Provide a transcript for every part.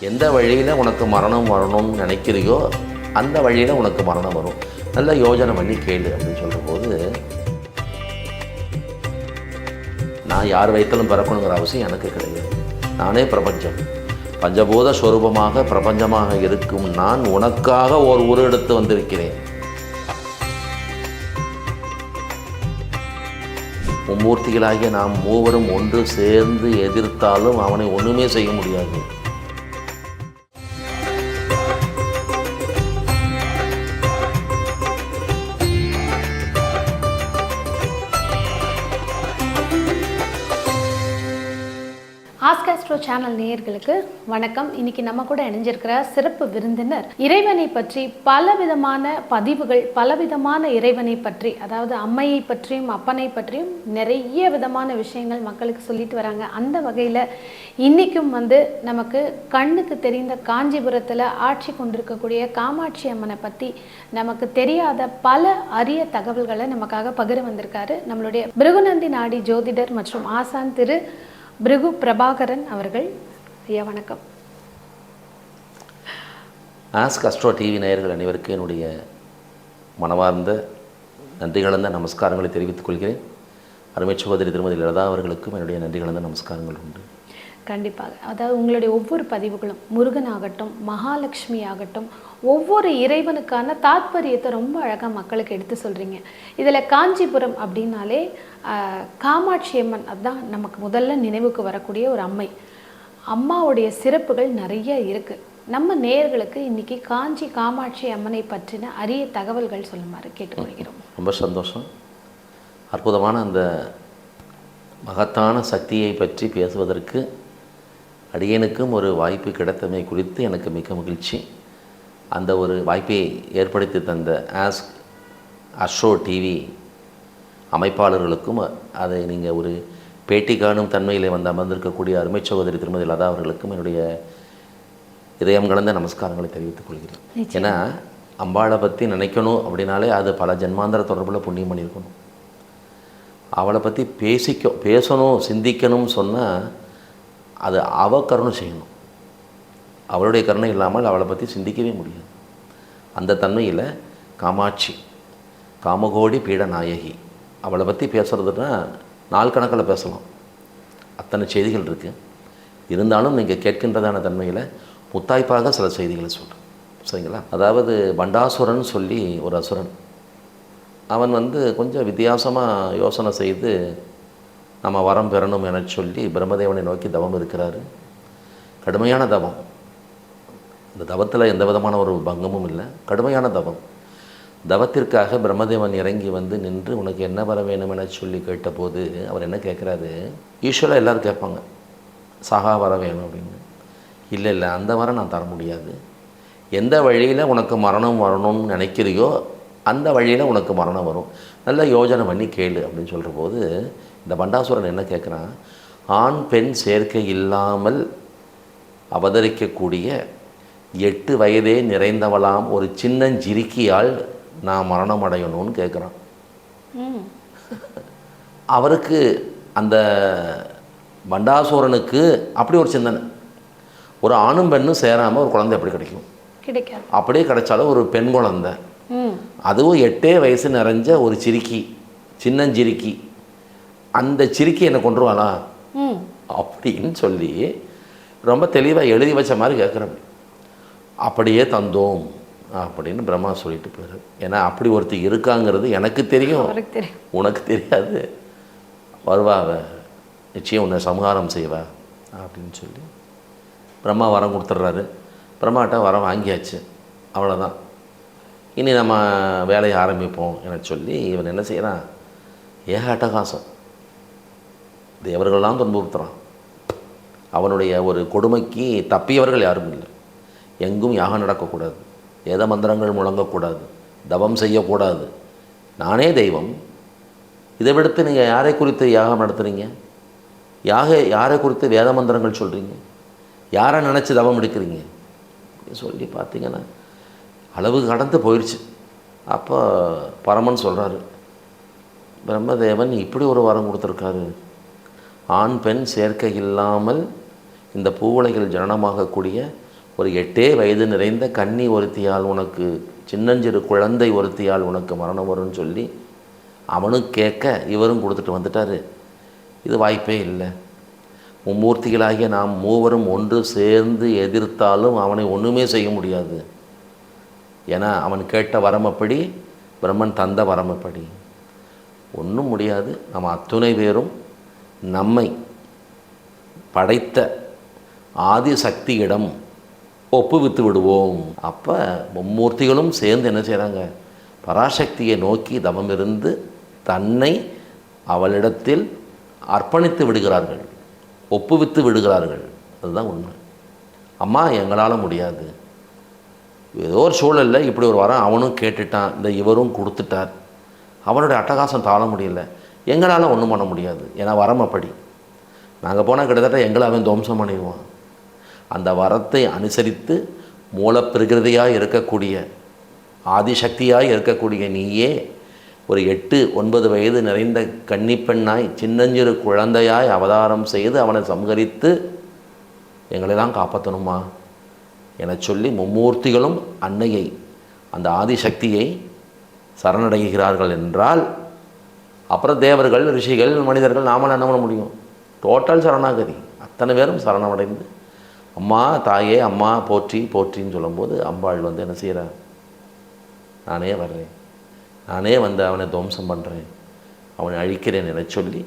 எந்த வழியில் உனக்கு மரணம் வரணும்னு நினைக்கிறியோ அந்த வழியில் உனக்கு மரணம் வரும். நல்ல யோஜனை பண்ணி கேளு அப்படின்னு சொல்லும்போது நான் யார் வைத்தாலும் பிறக்கணுங்கிற அவசியம் எனக்கு கிடையாது. நானே பிரபஞ்சம். பஞ்சபூத ஸ்வரூபமாக பிரபஞ்சமாக இருக்கும் நான் உனக்காக ஒரு உரு எடுத்து வந்திருக்கிறேன். மும்மூர்த்திகளாகிய நாம் மூவரும் ஒன்று சேர்ந்து எதிர்த்தாலும் அவனை ஒன்றுமே செய்ய முடியாது. ஆஸ்காஸ்ட்ரோ சேனல் நேயர்களுக்கு வணக்கம். இன்னைக்கு நம்ம கூட இணைஞ்சிருக்கிற சிறப்பு விருந்தினர் இறைவனை பற்றி பலவிதமான பதிவுகள் பலவிதமான இறைவனை பற்றி அதாவது அம்மையை பற்றியும் அப்பனை பற்றியும் நிறைய விதமான விஷயங்கள் மக்களுக்கு சொல்லிட்டு வராங்க. அந்த வகையில் இன்னைக்கும் வந்து நமக்கு கண்ணுக்கு தெரிந்த காஞ்சிபுரத்தில் ஆட்சி கொண்டிருக்கக்கூடிய காமாட்சி அம்மனை பற்றி நமக்கு தெரியாத பல அரிய தகவல்களை நமக்காக பகிர வந்திருக்காரு. நம்மளுடைய பிருகுநந்தி நாடி ஜோதிடர் மற்றும் ஆசான் திரு பிருகு பிரபாகரன் அவர்கள். ஐயா வணக்கம். ஆஸ்க் அஸ்ட்ரோ டிவி நேயர்கள் அனைவருக்கும் என்னுடைய மனமார்ந்த நன்றி கலந்த நமஸ்காரங்களை தெரிவித்துக் கொள்கிறேன். அருமை சகோதரி திருமதி லதா அவர்களுக்கும் என்னுடைய நன்றி கலந்த நமஸ்காரங்கள் உண்டு. கண்டிப்பாக. அதாவது உங்களுடைய ஒவ்வொரு பதிவுகளும் முருகன் ஆகட்டும் மகாலட்சுமி ஆகட்டும் ஒவ்வொரு இறைவனுக்கான தாத்பரியத்தை ரொம்ப அழகாக மக்களுக்கு எடுத்து சொல்கிறீங்க இதில் காஞ்சிபுரம் அப்படின்னாலே காமாட்சி அம்மன் அதுதான் நமக்கு முதல்ல நினைவுக்கு வரக்கூடிய ஒரு அம்மை. அம்மாவுடைய சிறப்புகள் நிறைய இருக்குது நம்ம நேயர்களுக்கு இன்னைக்கு காஞ்சி காமாட்சி அம்மனை பற்றின அரிய தகவல்கள் சொல்லுமாறு கேட்டுக்கொள்கிறோம். ரொம்ப சந்தோஷம். அற்புதமான அந்த மகத்தான சக்தியை பற்றி பேசுவதற்கு அடியனுக்கும் ஒரு வாய்ப்பு கிடைத்தமை குறித்து எனக்கு மிக மகிழ்ச்சி. அந்த ஒரு வாய்ப்பை ஏற்படுத்தி தந்த ஆஸ்க் அஷோ டிவி அமைப்பாளர்களுக்கும் அதை நீங்கள் ஒரு பேட்டி காணும் தன்மையில் வந்து அமர்ந்திருக்கக்கூடிய அருமை சகோதரி திருமதி லதா அவர்களுக்கும் என்னுடைய இதயம் கலந்த நமஸ்காரங்களை தெரிவித்துக் கொள்கிறேன். ஏன்னா அம்பாளை பற்றி நினைக்கணும் அப்படின்னாலே அது பல ஜென்மாந்தர தொடர்பில் புண்ணியம் பண்ணியிருக்கணும். அவளை பற்றி பேசிக்க பேசணும் சிந்திக்கணும்னு சொன்னால் அது அவ கருணை செய்யணும். அவளுடைய கருணை இல்லாமல் அவளை பற்றி சிந்திக்கவே முடியாது. அந்த தன்மையில் காமாட்சி காமகோடி பீட நாயகி. அவளை பற்றி பேசுகிறதுனா நாள் கணக்கில் பேசலாம். அத்தனை செய்திகள் இருக்குது இருந்தாலும் நீங்கள் கேட்கின்றதான தன்மையில் முத்தாய்ப்பாக சில செய்திகளை சொல்கிறேன் சரிங்களா? அதாவது பண்டாசுரன் சொல்லி ஒரு அசுரன். அவன் வந்து கொஞ்சம் வித்தியாசமாக யோசனை செய்து நம்ம வரம் பெறணும் என சொல்லி பிரம்மதேவனை நோக்கி தவம் இருக்கிறாரு. கடுமையான தவம். இந்த தவத்தில் எந்த விதமான ஒரு பங்கமும் இல்லை. கடுமையான தவம். தவத்திற்காக பிரம்மதேவன் இறங்கி வந்து நின்று உனக்கு என்ன வர வேணும்? என சொல்லி கேட்டபோது அவர் என்ன கேட்குறாரு யூஸ்வலாக எல்லோரும் கேட்பாங்க. சகா வர வேணும் அப்படின்னு. இல்லை இல்லை அந்த வரம் நான் தர முடியாது. எந்த வழியில் உனக்கு மரணம் வரணும்னு நினைக்கிறியோ அந்த வழியில் உனக்கு மரணம் வரும். நல்லா யோஜனை பண்ணி கேளு அப்படின்னு சொல்கிற போது இந்த பண்டாசுரன் என்ன கேட்குறான் ஆண் பெண் சேர்க்கை இல்லாமல் அவதரிக்கக்கூடிய எட்டு வயதே நிறைந்தவளாம் ஒரு சின்னஞ்சிறுக்கியால் நான் மரணம் அடையணும்னு கேட்குறான் அவருக்கு அந்த பண்டாசூரனுக்கு அப்படி ஒரு சிந்தனை. ஒரு ஆணும் பெண்ணும் சேராமல் ஒரு குழந்தை எப்படி கிடைக்கும். கிடைக்காது. அப்படியே கிடைச்சாலும் ஒரு பெண் குழந்தை. அதுவும் எட்டே வயசு நிறைஞ்ச ஒரு சிறுக்கி சின்னஞ்சிறுக்கி அந்த சிறுக்கி என்னை கொண்டுருவாளா ம். அப்படின்னு சொல்லி ரொம்ப தெளிவாக எழுதி வச்ச மாதிரி கேட்குறேன் அப்படியே தந்தோம் அப்படின்னு பிரம்மா சொல்லிட்டு போயிரு. ஏன்னா அப்படி ஒருத்தி இருக்காங்கிறது எனக்கு தெரியும். உனக்கு தெரியாது. வருவாவ நிச்சயம் உன்னை சம்ஹாரம் செய்வா அப்படின்னு சொல்லி பிரம்மா வரம் கொடுத்துட்றாரு பிரம்மாட்ட வரம் வாங்கியாச்சு. அவ்வளோதான் இனி நம்ம வேலையை ஆரம்பிப்போம் என சொல்லி இவன் என்ன செய்கிறான் ஏக அட்டகாசம் தேவர்கள்லாம் துன்புறுத்துறான். அவனுடைய ஒரு கொடுமைக்கு தப்பியவர்கள் யாரும் இல்லை. எங்கும் யாகம் நடக்கக்கூடாது. வேத மந்திரங்கள் முழங்கக்கூடாது. தவம் செய்யக்கூடாது. நானே தெய்வம். இதை விடுத்து நீங்கள் யாரை குறித்து யாகம் நடத்துகிறீங்க யாக யாரை குறித்து வேத மந்திரங்கள் சொல்கிறீங்க யாரை நினச்சி தவம் எடுக்கிறீங்க? சொல்லி பார்த்தீங்கன்னா அளவு கடந்து போயிடுச்சு அப்போ பரமன் சொல்கிறாரு பிரம்மதேவன் இப்படி ஒரு வரம் கொடுத்துருக்காரு. ஆண் பெண் சேர்க்கை இல்லாமல் இந்த பூவுலகில் ஜனனமாகக்கூடிய ஒரு எட்டே வயது நிறைந்த கன்னி ஒருத்தியால் உனக்கு சின்னஞ்சிறு குழந்தை ஒருத்தியால் உனக்கு மரணம் வரும்னு சொல்லி அவனும் கேட்க இவரும் கொடுத்துட்டு வந்துட்டாரு. இது வாய்ப்பே இல்லை. மும்மூர்த்திகளாகிய நாம் மூவரும் ஒன்று சேர்ந்து எதிர்த்தாலும் அவனை ஒன்றுமே செய்ய முடியாது. ஏன்னா அவன் கேட்ட வரமப்படி பிரம்மன் தந்த வரமப்படி. ஒன்றும் முடியாது. நம்ம அத்துணை பேரும் நம்மை படைத்த ஆதி சக்தியிடம் ஒப்புவித்து விடுவோம். அப்போ மும்மூர்த்திகளும் சேர்ந்து என்ன செய்கிறாங்க பராசக்தியை நோக்கி தவம் இருந்து தன்னை அவளிடத்தில் அர்ப்பணித்து விடுகிறார்கள். ஒப்புவித்து விடுகிறார்கள். அதுதான் உண்மை. அம்மா எங்களால் முடியாது. ஏதோ ஒரு சூழலில் இப்படி ஒரு வரம் அவனும் கேட்டுட்டான். இந்த இவரும் கொடுத்துட்டார். அவனுடைய அட்டகாசம் தாழ முடியல. எங்களால் ஒன்றும் பண்ண முடியாது. ஏன்னா வரம் அப்படி. நாங்கள் போனால் கிட்டத்தட்ட எங்களை அவன் துவம்சம் பண்ணிடுவான். அந்த வரத்தை அனுசரித்து மூலப்பிரகிருதியாக இருக்கக்கூடிய ஆதிசக்தியாக இருக்கக்கூடிய நீயே ஒரு எட்டு ஒன்பது வயது நிறைந்த கன்னிப்பெண்ணாய் சின்னஞ்சிறு குழந்தையாய் அவதாரம் செய்து அவனை சம்ஹரித்து எங்களெல்லாம் காப்பாற்றணுமா என சொல்லி மும்மூர்த்திகளும் அன்னையை அந்த ஆதிசக்தியை சரணடைகிறார்கள் என்றால் அப்புறம் தேவர்கள் ரிஷிகள் மனிதர்கள் நாமளும் என்ன பண்ண முடியும்? டோட்டல் சரணாகதி. அத்தனை பேரும் சரணமடைந்து அம்மா தாயே அம்மா போற்றி போற்றின்னு சொல்லும்போது அம்பாள் வந்து என்ன செய்கிறார் நானே வர்றேன். நானே வந்து அவனை துவம்சம் பண்ணுறேன் அவனை அழிக்கிறேன் என சொல்லி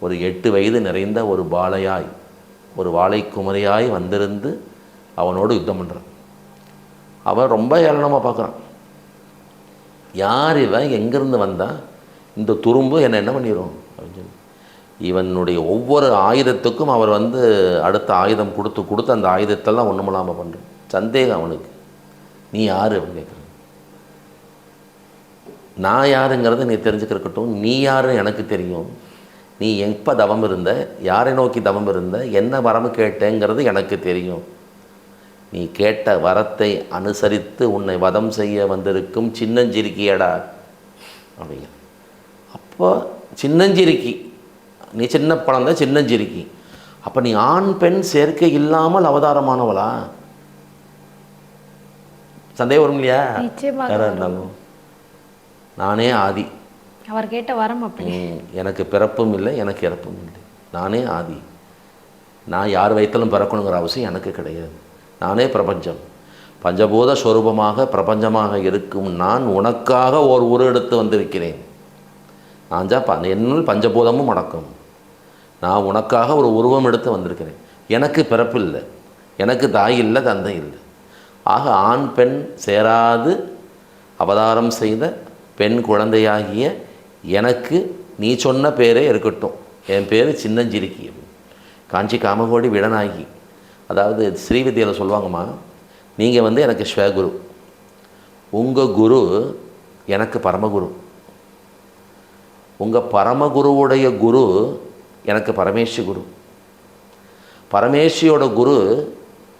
ஒரு எட்டு வயது நிறைந்த ஒரு பாலையாய் ஒரு வாழை குமரியாய் வந்திருந்து அவனோடு யுத்தம் பண்ணுறான் அவன் ரொம்ப ஏளனமாக பார்க்குறான். யார் இவன்? எங்கேருந்து வந்தான்? இந்த துரும்பு என்னை என்ன பண்ணிடும் அப்படின்னு சொல்லி. இவனுடைய ஒவ்வொரு ஆயுதத்துக்கும் அவர் வந்து அடுத்த ஆயுதம் கொடுத்து கொடுத்து அந்த ஆயுதத்தெல்லாம் ஒன்றும் இல்லாமல் பண்ணுறான் சந்தேகம் அவனுக்கு. நீ யார் அப்படின்னு கேட்குறேன் நான் யாருங்கிறத நீ தெரிஞ்சுக்கிறக்கட்டும் நீ யாருன்னு எனக்கு தெரியும். நீ எப்போ தவம் இருந்த யாரை நோக்கி தவம் இருந்த என்ன வரம் கேட்டேங்கிறது எனக்கு தெரியும். நீ கேட்ட வரத்தை அனுசரித்து உன்னை வதம் செய்ய வந்திருக்கும் சின்னஞ்சிரிக்கியடா அப்படிங்க. அப்போ சின்னஞ்சிரிக்கி. நீ சின்ன குழந்தை சின்னஞ்சிரிக்கி. அப்போ நீ ஆண் பெண் சேர்க்கை இல்லாமல் அவதாரமானவளா? சந்தேகம் வரும் இல்லையா? நிச்சயமாக யாரா இருந்தாலும். நானே ஆதி. அவர் கேட்ட வரம் அப்படி. எனக்கு பிறப்பும் இல்லை எனக்கு இறப்பும் இல்லை. நானே ஆதி. நான் யார் வயிற்றிலும் பிறக்கணுங்கிற அவசியம் எனக்கு கிடையாது. நானே பிரபஞ்சம். பஞ்சபூத ஸ்வரூபமாக பிரபஞ்சமாக இருக்கும் நான் உனக்காக ஓர் உரு எடுத்து வந்திருக்கிறேன். நான் தான் என்னுள் பஞ்சபூதமும் அடக்கம். நான் உனக்காக ஒரு உருவம் எடுத்து வந்திருக்கிறேன். எனக்கு பிறப்பு இல்லை. எனக்கு தாய் இல்லை தந்தை இல்லை. ஆக ஆண் பெண் சேராது அவதாரம் செய்த பெண் குழந்தையாகிய எனக்கு நீ சொன்ன பேரே இருக்கட்டும். என் பேர் சின்னஞ்சிரிக்கி காஞ்சி காமகோடி விடனாகி. அதாவது ஸ்ரீவித்யாவில் சொல்லுவாங்கம்மா நீங்கள் வந்து எனக்கு ஸ்வகுரு. உங்கள் குரு எனக்கு பரமகுரு. உங்கள் பரமகுருவுடைய குரு எனக்கு பரமேஸ்வரி குரு. பரமேஸ்வரியோட குரு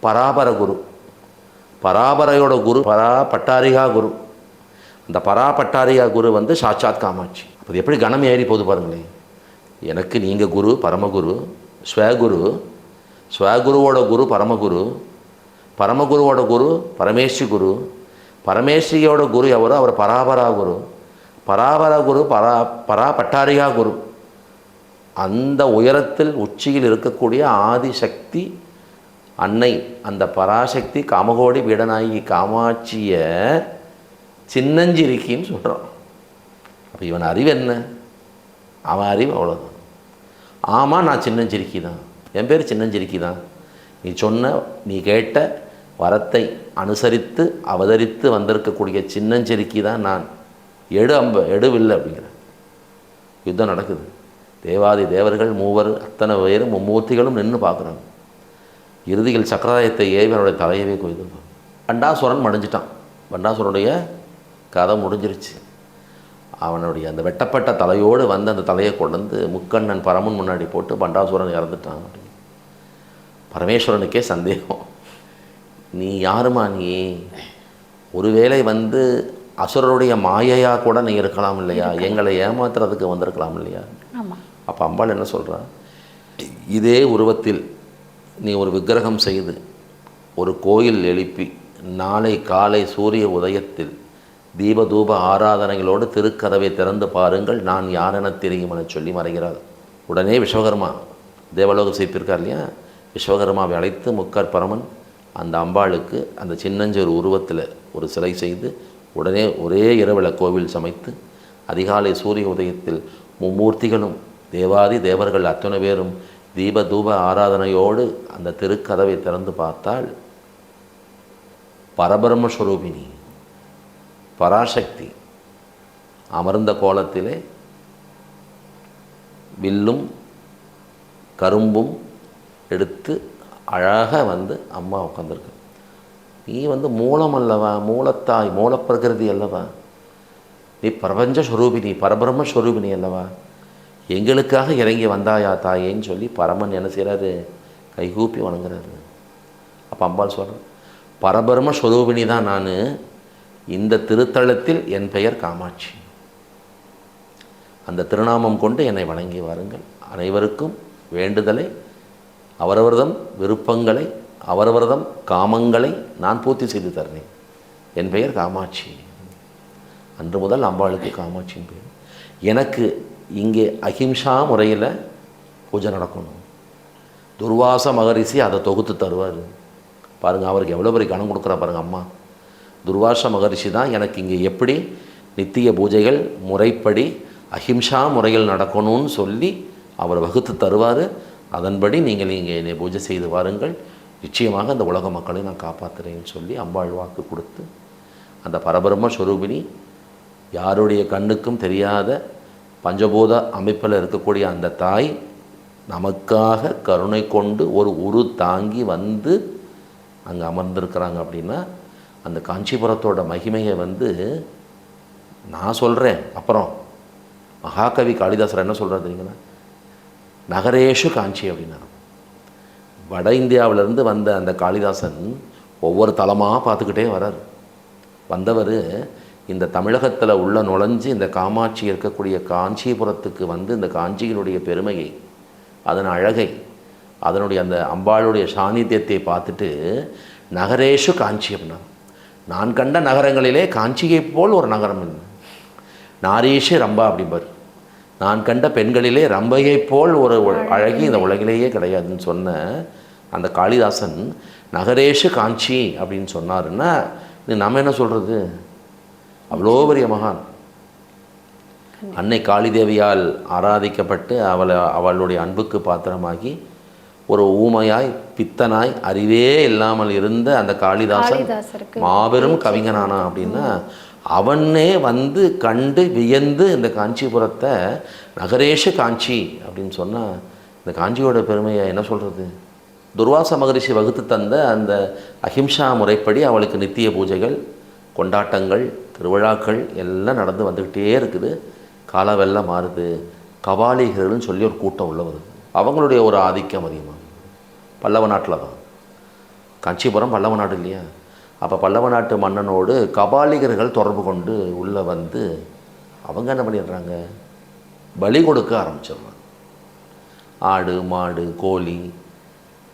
பராபர குரு. பராபரையோட குரு பரா பட்டாரிகா குரு. அந்த பரா பட்டாரிகா குரு வந்து சாட்சாத் காமாட்சி. அது எப்படி கணம் ஏறி போகுது பாருங்களேன். எனக்கு நீங்கள் குரு பரமகுரு ஸ்வகுரு ஸ்வகுருவோட குரு பரமகுரு பரமகுருவோட குரு பரமேஸ்வரி குரு. பரமேஸ்வரியோட குரு எவரோ அவர் பராபரா குரு. பராபர குரு பரா பரா பட்டாரிகா குரு. அந்த உயரத்தில் உச்சியில் இருக்கக்கூடிய ஆதிசக்தி அன்னை அந்த பராசக்தி காமகோடி பீடநாயகி காமாட்சியை சின்னஞ்சிருக்கின்னு சொல்கிறான் அப்போ இவன் அறிவு என்ன? அவன் அறிவு அவ்வளோதான் ஆமாம் நான் சின்னஞ்சிருக்கி தான் என் பேர் சின்னஞ்சிருக்கி தான் நீ சொன்ன நீ கேட்ட வரத்தை அனுசரித்து அவதரித்து வந்திருக்கக்கூடிய சின்னஞ்சிருக்கி தான் நான். எடு அம்ப எடுவில்லை அப்படிங்கிற யுத்தம் நடக்குது. தேவாதி தேவர்கள் மூவர் அத்தனை பேரும் மும்மூர்த்திகளும் நின்று பார்க்குறாங்க. இறுதியில் சக்கராயத்தை ஏவி அவனுடைய தலையவே கொய்து பண்டாசுரன் மடிஞ்சிட்டான். பண்டாசுரனுடைய கதை முடிஞ்சிருச்சு. அவனுடைய அந்த வெட்டப்பட்ட தலையோடு வந்து அந்த தலையை கொண்டு வந்து முக்கண்ணன் பரமன் முன்னாடி போட்டு பண்டாசுரன் இறந்துட்டான் அப்படின்னு. பரமேஸ்வரனுக்கே சந்தேகம். நீ யாருமா நீ? ஒருவேளை வந்து அசுரருடைய மாயையா கூட நீ இருக்கலாம் இல்லையா? எங்களை ஏமாத்துறதுக்கு வந்திருக்கலாம் இல்லையா? அப்போ அம்பாள் என்ன சொல்றா? இதே உருவத்தில் நீ ஒரு விக்கிரகம் செய்து ஒரு கோயில் எழுப்பி நாளை காலை சூரிய உதயத்தில் தீபதூப ஆராதனைகளோடு திருக்கதவை திறந்து பாருங்கள். நான் யாரென தெரியும் என சொல்லி மறைகிறார் உடனே விஸ்வகர்மா தேவலோக செய்திருக்கார் இல்லையா? விஸ்வகர்மாவை அழைத்து முக்கர் பரமன் அந்த அம்பாளுக்கு அந்த சின்னஞ்சொரு உருவத்தில் ஒரு சிலை செய்து உடனே ஒரே இரவில் கோவில் சமைத்து அதிகாலை சூரிய உதயத்தில் மும்மூர்த்திகளும் தேவாதி தேவர்கள் அத்தனை பேரும் தீப தூப ஆராதனையோடு அந்த திருக்கதவை திறந்து பார்த்தால் பரபிரம்மஸ்வரூபினி பராசக்தி அமர்ந்த கோலத்திலே வில்லும் கரும்பும் எடுத்து அழகாக வந்து அம்மா உட்காந்துருக்கு நீ வந்து மூலம் அல்லவா மூலத்தாய் மூலப்பிரகிருதி அல்லவா? நீ பிரபஞ்ச ஸ்வரூபினி பரபிரம்ம ஸ்வரூபினி அல்லவா? எங்களுக்காக இறங்கி வந்தாயா தாயேன்னு சொல்லி பரமன் என்ன செய்கிறாரு கைகூப்பி வணங்குறாரு. அப்போ அம்பாள் சொல்கிறேன் பரபரம ஸ்வரூபினி தான் நான். இந்த திருத்தலத்தில் என் பெயர் காமாட்சி. அந்த திருநாமம் கொண்டு என்னை வணங்கி வாருங்கள். அனைவருக்கும் வேண்டுதலை அவரவர்தம் விருப்பங்களை அவரவர்தம் காமங்களை நான் பூர்த்தி செய்து தருவேன் என் பெயர் காமாட்சி. அன்று முதல் அம்பாளுக்கு காமாட்சின் பேர் எனக்கு இங்கே அஹிம்சா முறையில் பூஜை நடக்கணும். துர்வாச மகரிஷி அதை தொகுத்து தருவார். பாருங்கள் அவருக்கு எவ்வளோ பெரிய கணம் கொடுக்குறா பாருங்கள் அம்மா. துர்வாச மகரிஷி தான் எனக்கு இங்கே எப்படி நித்திய பூஜைகள் முறைப்படி அஹிம்சா முறையில் நடக்கணும்னு சொல்லி அவர் வகுத்து தருவார். அதன்படி நீங்கள் இங்கே என்னை பூஜை செய்து வாருங்கள். நிச்சயமாக அந்த உலக மக்களை நான் காப்பாற்றுறேன்னு சொல்லி அம்பாள் வாக்கு கொடுத்து அந்த பரபரம ஸ்வரூபினி யாருடைய கண்ணுக்கும் தெரியாத பஞ்சபூத அமைப்பில் இருக்கக்கூடிய அந்த தாய் நமக்காக கருணை கொண்டு ஒரு உரு தாங்கி வந்து அங்கே அமர்ந்திருக்கிறாங்க அப்படின்னா அந்த காஞ்சிபுரத்தோட மகிமையை வந்து நான் சொல்கிறேன் அப்புறம் மகாகவி காளிதாசர் என்ன சொல்கிறார் தெரியுங்களா? நகரேஷு காஞ்சி அப்படின்னா வட இந்தியாவிலேருந்து வந்த அந்த காளிதாசன் ஒவ்வொரு தலமாக பார்த்துக்கிட்டே வரார். வந்தவர் இந்த தமிழகத்தில் உள்ள நுழைஞ்சு இந்த காமாட்சி இருக்கக்கூடிய காஞ்சிபுரத்துக்கு வந்து இந்த காஞ்சியினுடைய பெருமையை அதன் அழகை அதனுடைய அந்த அம்பாளுடைய சாநித்தியத்தை பார்த்துட்டு நகரேஷு காஞ்சி அப்படின்னா நான் கண்ட நகரங்களிலே காஞ்சியை போல் ஒரு நகரம் இல்லை நாரீஷு ரம்பா அப்படிம்பார். நான் கண்ட பெண்களிலே ரம்பையைப் போல் ஒரு அழகி. இந்த உலகிலேயே கிடையாதுன்னு சொன்ன அந்த காளிதாசன் நகரேஷு காஞ்சி அப்படின்னு சொன்னாருன்னா இது நம்ம என்ன சொல்கிறது அவ்வளோ பெரிய மகான். அன்னை காளிதேவியால் ஆராதிக்கப்பட்டு அவளை அவளுடைய அன்புக்கு பாத்திரமாகி ஒரு ஊமையாய் பித்தனாய் அறிவே இல்லாமல் இருந்த அந்த காளிதாசன் மாபெரும் கவிஞனானா அப்படின்னா அவனே வந்து கண்டு வியந்து இந்த காஞ்சிபுரத்தை நகரேஷ காஞ்சி அப்படின்னு சொன்னால் இந்த காஞ்சியோட பெருமையை என்ன சொல்கிறது துர்வாச மகரிஷி வகுத்து தந்த அந்த அஹிம்சா முறைப்படி அவளுக்கு நித்திய பூஜைகள் கொண்டாட்டங்கள் திருவிழாக்கள் எல்லாம் நடந்து வந்துக்கிட்டே இருக்குது. காலவெல்லாம் மாறுது. கபாலிகர்கள்னு சொல்லி ஒரு கூட்டம் உள்ள வருது. அவங்களுடைய ஒரு ஆதிக்கம் அதிகமாக பல்லவ நாட்டில் தான் காஞ்சிபுரம் பல்லவ நாடு இல்லையா? அப்போ பல்லவ நாட்டு மன்னனோடு கபாலிகர்கள் தொடர்பு கொண்டு உள்ளே வந்து அவங்க என்ன பண்ணிடுறாங்க? பலி கொடுக்க ஆரம்பிச்சிடுறாங்க. ஆடு மாடு கோழி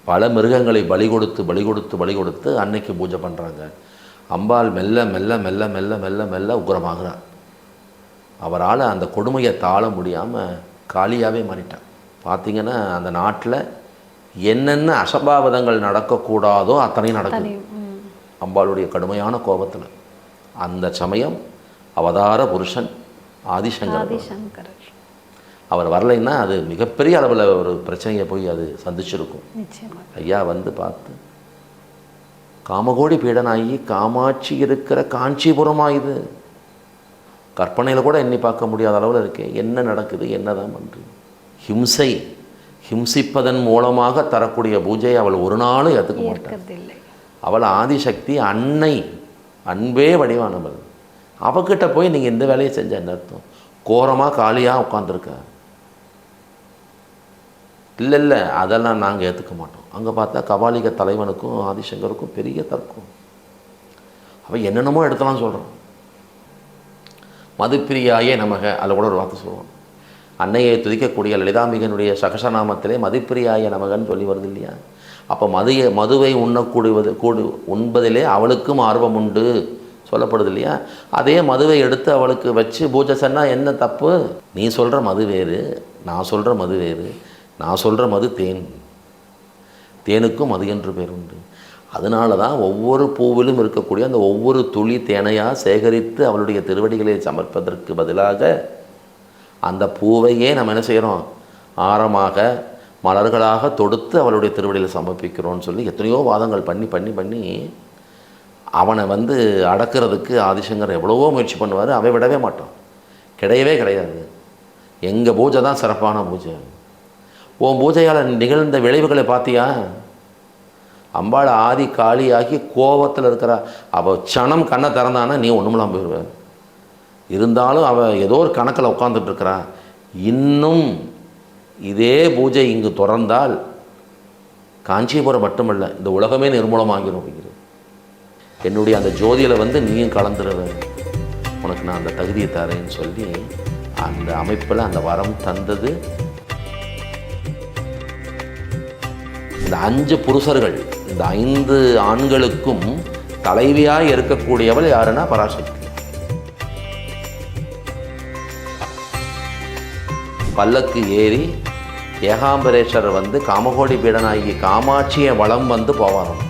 பல மிருகங்களை பலி கொடுத்து பலி கொடுத்து பலி கொடுத்து அன்னைக்கு பூஜை பண்ணுறாங்க அம்பாள் மெல்ல மெல்ல மெல்ல மெல்ல மெல்ல மெல்ல உக்ரமாகிறார் அவரால் அந்த கொடுமையை தாழ முடியாமல் காலியாகவே மாறிட்டார் பார்த்தீங்கன்னா அந்த நாட்டில் என்னென்ன அசம்பாவிதங்கள் நடக்கக்கூடாதோ அத்தனையும் நடக்கும் அம்பாளுடைய கடுமையான கோபத்தில். அந்த சமயம் அவதார புருஷன் ஆதிசங்கர். அவர் வரலைன்னா அது மிகப்பெரிய அளவில் ஒரு பிரச்சனையை போய் அது சந்திச்சிருக்கும். ஐயா வந்து பார்த்து காமகோடி பீடனாகி காமாட்சி இருக்கிற காஞ்சிபுரமா இது? கற்பனையில் கூட எண்ணி பார்க்க முடியாத அளவில் இருக்கே. என்ன நடக்குது? என்னதான் பண்ணுறது ஹிம்சை ஹிம்சிப்பதன் மூலமாக தரக்கூடிய பூஜையை அவள் ஒரு நாளும் ஏற்றுக்க மாட்டாள். அவள் ஆதிசக்தி அன்னை அன்பே வடிவானவள். அவகிட்ட போய் நீங்கள் இந்த வேலையை செஞ்ச என்ன அர்த்தம்? கோரமாக காலியாக உட்காந்துருக்க இல்லை இல்லை அதெல்லாம் நாங்கள் ஏற்றுக்க மாட்டோம். அங்கே பார்த்தா கபாலிக தலைவனுக்கும் ஆதிசங்கருக்கும் பெரிய தர்க்கம். அவள் என்னென்னமோ எடுத்தலாம் சொல்கிறான் மதுப்பிரியாயே நமக அதில் கூட ஒரு வார்த்தை சொல்லுவோம். அன்னையை துதிக்கக்கூடிய லலிதாம்பிகனுடைய சகசநாமத்திலே மதுப்பிரியாய நமகன்னு சொல்லி வருது இல்லையா? அப்போ மதிய மதுவை உண்ணக்கூடியது கூடு உண்பதிலே அவளுக்கும் ஆர்வம் உண்டு சொல்லப்படுது இல்லையா? அதே மதுவை எடுத்து அவளுக்கு வச்சு பூஜை சொன்னால் என்ன தப்பு? நீ சொல்கிற மது வேறு நான் சொல்கிற மது வேறு நான் சொல்கிற மது தேன். தேனுக்கும் மது என்று பேர் உண்டு. அதனால தான் ஒவ்வொரு பூவிலும் இருக்கக்கூடிய அந்த ஒவ்வொரு துளி தேனையாக சேகரித்து அவளுடைய திருவடிகளை சமர்ப்பதற்கு பதிலாக அந்த பூவையே நம்ம என்ன செய்கிறோம் ஆரமாக மலர்களாக தொடுத்து அவளுடைய திருவடியில் சமர்ப்பிக்கிறோன்னு சொல்லி எத்தனையோ வாதங்கள் பண்ணி பண்ணி பண்ணி அவனை வந்து அடக்கிறதுக்கு ஆதிசங்கர் எவ்வளவோ முயற்சி பண்ணுவார் அவன் விடவே மாட்டான் கிடையவே கிடையாது. எங்கள் பூஜை தான் சிறப்பான பூஜை. உன் பூஜையால் நிகழ்ந்த விளைவுகளை பார்த்தியா அம்பாள் ஆதி காளியாகி கோபத்தில் இருக்கிற. அவள் சனம் கண்ணை திறந்தானா நீ ஒன்றுமெல்லாம் போயிடுவ இருந்தாலும் அவள் ஏதோ ஒரு கணக்கில் உட்காந்துட்டு இருக்கிறா. இன்னும் இதே பூஜை இங்கு தொடர்ந்தால் காஞ்சிபுரம் மட்டுமல்ல இந்த உலகமே நிர்மூலமாகிடும் அப்படிங்கிறது. என்னுடைய அந்த ஜோதியில் வந்து நீயும் கலந்துருவ உனக்கு நான் அந்த தகுதியை தரேன்னு சொல்லி அந்த அமைப்பில் அந்த வரம் தந்தது. இந்த அஞ்சு புருஷர்கள் இந்த ஐந்து ஆண்களுக்கும் தலைவியாக இருக்கக்கூடியவள் யாருன்னா பராசக்தி. பல்லக்கு ஏறி ஏகாம்பரேஸ்வரர் வந்து காமகோடி பீடனாகி காமாட்சியை வளம் வந்து போவாராம்.